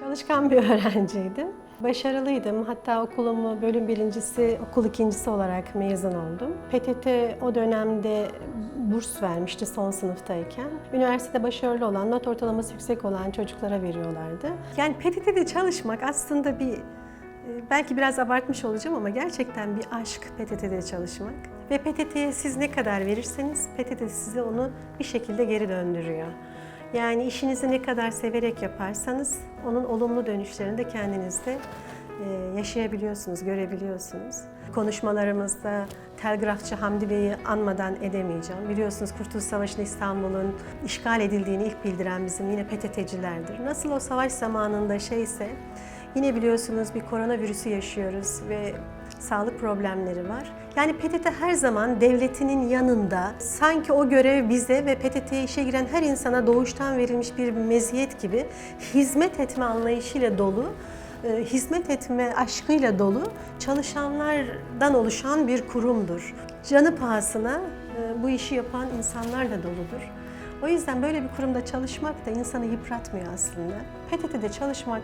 Çalışkan bir öğrenciydim. Başarılıydım. Hatta okulumu bölüm birincisi, okul ikincisi olarak mezun oldum. PTT o dönemde burs vermişti son sınıftayken. Üniversitede başarılı olan, not ortalaması yüksek olan çocuklara veriyorlardı. Yani PTT'de çalışmak aslında bir e, Belki biraz abartmış olacağım ama gerçekten bir aşk PTT'de çalışmak. Ve PTT'ye siz ne kadar verirseniz PTT size onu bir şekilde geri döndürüyor. Yani işinizi ne kadar severek yaparsanız onun olumlu dönüşlerini de kendinizde e, yaşayabiliyorsunuz, görebiliyorsunuz. Konuşmalarımızda telgrafçı Hamdi Bey'i anmadan edemeyeceğim. Biliyorsunuz Kurtuluş Savaşı'nda İstanbul'un işgal edildiğini ilk bildiren bizim yine PTT'cilerdir. Nasıl o savaş zamanında şeyse Yine biliyorsunuz bir koronavirüsü yaşıyoruz ve sağlık problemleri var. Yani PTT her zaman devletinin yanında sanki o görev bize ve PTT'ye işe giren her insana doğuştan verilmiş bir meziyet gibi hizmet etme anlayışıyla dolu, e, hizmet etme aşkıyla dolu çalışanlardan oluşan bir kurumdur. Canı pahasına e, bu işi yapan insanlar da doludur. O yüzden böyle bir kurumda çalışmak da insanı yıpratmıyor aslında. PTT'de çalışmak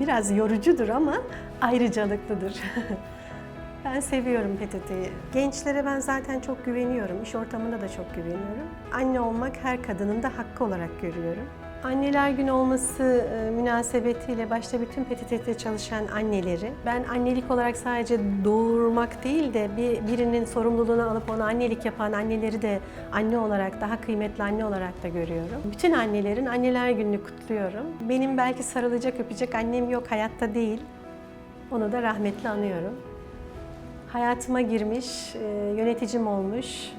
biraz yorucudur ama ayrıcalıklıdır. ben seviyorum PTT'yi. Gençlere ben zaten çok güveniyorum. İş ortamında da çok güveniyorum. Anne olmak her kadının da hakkı olarak görüyorum. Anneler Günü olması e, münasebetiyle başta bütün PTT'de çalışan anneleri, ben annelik olarak sadece doğurmak değil de bir, birinin sorumluluğunu alıp ona annelik yapan anneleri de anne olarak, daha kıymetli anne olarak da görüyorum. Bütün annelerin Anneler Günü'nü kutluyorum. Benim belki sarılacak, öpecek annem yok, hayatta değil. Onu da rahmetli anıyorum. Hayatıma girmiş, e, yöneticim olmuş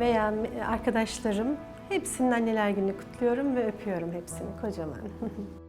veya arkadaşlarım Hepsinin anneler gününü kutluyorum ve öpüyorum hepsini kocaman.